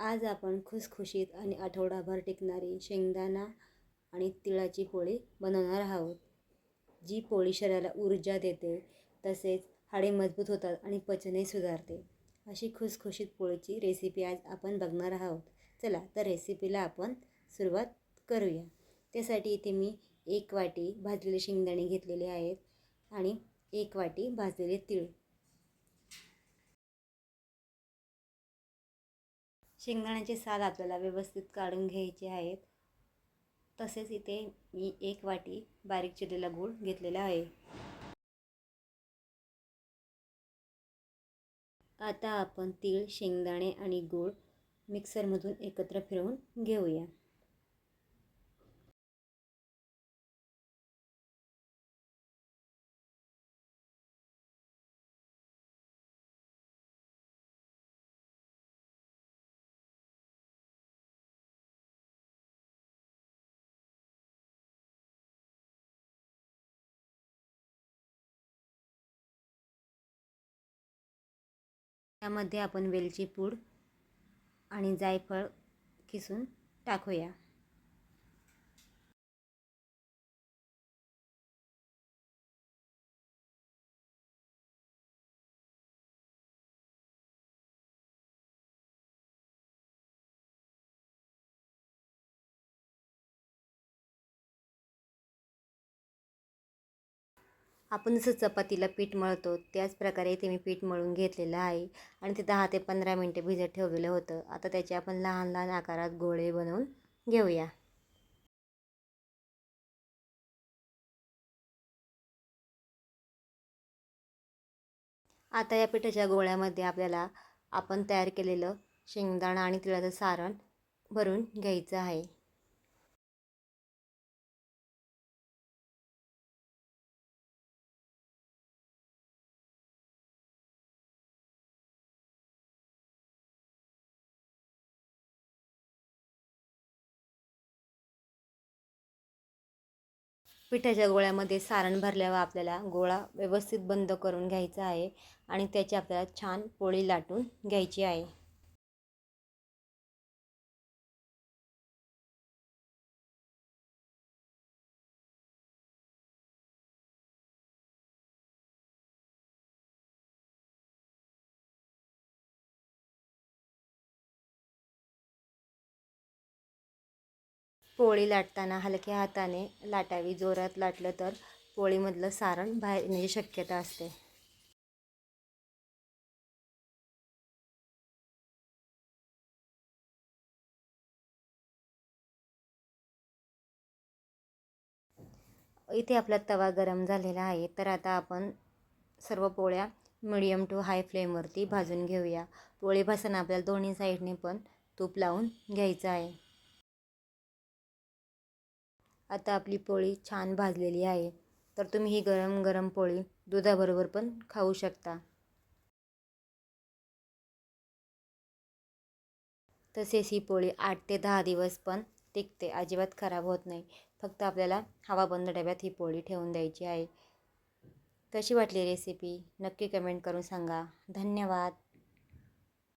आज आपण खुसखुशीत आणि आठवडाभर टिकणारी शेंगदाणा आणि तिळाची पोळी बनवणार आहोत. जी पोळी शरीराला ऊर्जा देते तसेच हाडे मजबूत होतात आणि पचनही सुधारते. अशी खुसखुशीत पोळीची रेसिपी आज आपण बघणार आहोत. चला तर रेसिपीला आपण सुरुवात करूया. त्यासाठी इथे मी एक वाटी भाजलेले शेंगदाणे घेतलेले आहेत आणि एक वाटी भाजलेले तीळ. शेंगदाण्याचे साल आपल्याला व्यवस्थित काढून घ्यायचे आहेत. तसेच इथे मी एक वाटी बारीक चिरलेला गूळ घेतलेला आहे. आता आपण तीळ शेंगदाणे आणि गूळ मिक्सरमधून एकत्र फिरवून घेऊया. त्यामध्ये आपण वेलची पूड आणि जायफळ किसून टाकूया. आपण जसं चपातीला पीठ मळतो त्याच प्रकारे इथे मी पीठ मळून घेतलेलं आहे. आणि ते दहा ते पंधरा मिनटे भिजत ठेवलेलं होतं. आता त्याचे आपण लहान लहान आकारात गोळे बनवून घेऊया. आता या पिठाच्या गोळ्यामध्ये आपल्याला आपण तयार केलेलं शेंगदाणा आणि तिळाचं सारण भरून घ्यायचं आहे. पिठाच्या गोळ्यामध्ये सारण भरल्यावर आपल्याला गोळा व्यवस्थित बंद करून घ्यायचा आहे आणि त्याची आपल्याला छान पोळी लाटून घ्यायची आहे. पोळी लाटताना हलक्या हाताने लाटावी. जोरात लाटलं तर पोळीमधलं सारण बाहेर येण्याची शक्यता असते. इथे आपला तवा गरम झालेला आहे. तर आता आपण सर्व पोळ्या मिडियम टू हाय फ्लेमवरती भाजून घेऊया. पोळी भाजताना आपल्याला दोन्ही साईडने पण तूप लावून घ्यायचं आहे. आता आपली पोळी छान भाजलेली आहे. तर तुम्ही ही गरम गरम पोळी दुधाबरोबर पण खाऊ शकता. तसेच ही पोळी आठ ते दहा दिवस पण टिकते. अजिबात खराब होत नाही. फक्त आपल्याला हवा बंद डब्यात ही पोळी ठेवून द्यायची आहे. कशी वाटली रेसिपी नक्की कमेंट करून सांगा. धन्यवाद.